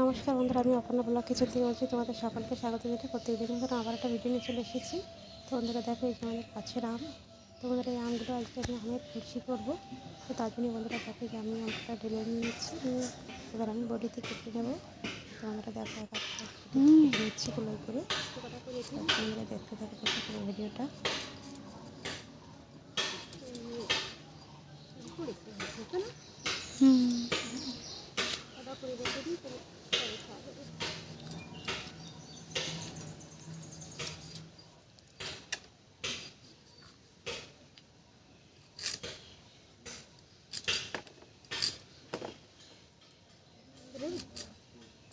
নমস্কার বন্ধুরা, আমি অপর্ণা ব্লগ কিচেন থেকে বলছি, তোমাদের সকলকে স্বাগত জানাই প্রত্যেক দিন ধরে আবার একটা ভিডিও নিয়ে চলে এসেছি। তো বন্ধুরা, দেখো এই যে আমাদের কাছের আম। তো বন্ধুরা এই আমগুলো আজকে আমি আমের ফুলসি করব। তো তার জন্য বন্ধুরা, দেখো যে আমি আমটা ঢেলে নিয়েছি এবার আমি বডিতে কেটে নেব। তো বন্ধুরা, দেখো নিচ্ছি গুলোই করে। তো বন্ধুরা, দেখতে থাকো দেখতে থাকো ভিডিওটা। হুম।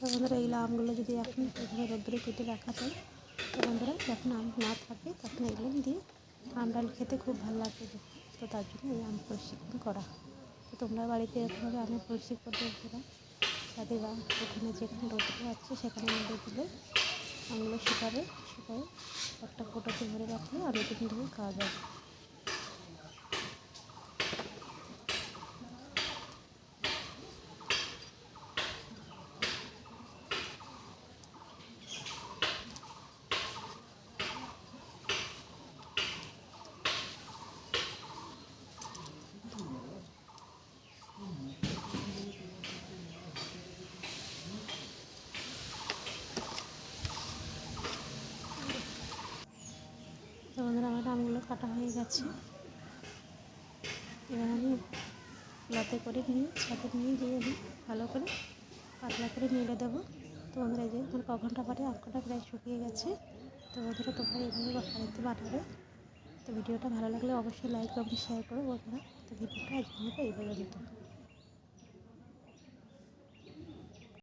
তো বন্ধুরা, এই আমগুলো যদি এখন এভাবে রোদ্দুরে কেটে রাখা যায়, তো বন্ধুরা, যখন আম না থাকে, তখন এগুলো দিয়ে আম ডাল খেতে খুব ভালো লাগে। তো তার জন্য এই আম প্রশিক্ষণ করা তো তোমরা বাড়িতে এরকমভাবে আমের প্রশিক্ষণ যাদের বা ওখানে যেখানে রোদ্দুর আছে, সেখানে মধ্যে দিলে আমগুলো শুকাবে শুকাবে একটা কোটোতে ভরে রাখলে আমি দিন ধরে খাওয়া যাবে তো বন্ধুরা আমার আমগুলো কাটা হয়ে গেছে। এবার আমি লাতে করে নিয়ে, ছাদে নিয়ে আমি ভালো করে পাতলা করে মেলে দেবো। তো বন্ধুরা যে ক ঘণ্টা পরে আমটা প্রায় শুকিয়ে গেছে। তো বন্ধুরা, তোমরা এইভাবে বাড়িতে বানাবে। তো ভিডিওটা ভালো লাগলে অবশ্যই লাইক কমেন্ট শেয়ার করো বন্ধুরা। তো ভিডিওটা আজকে এই পর্যন্ত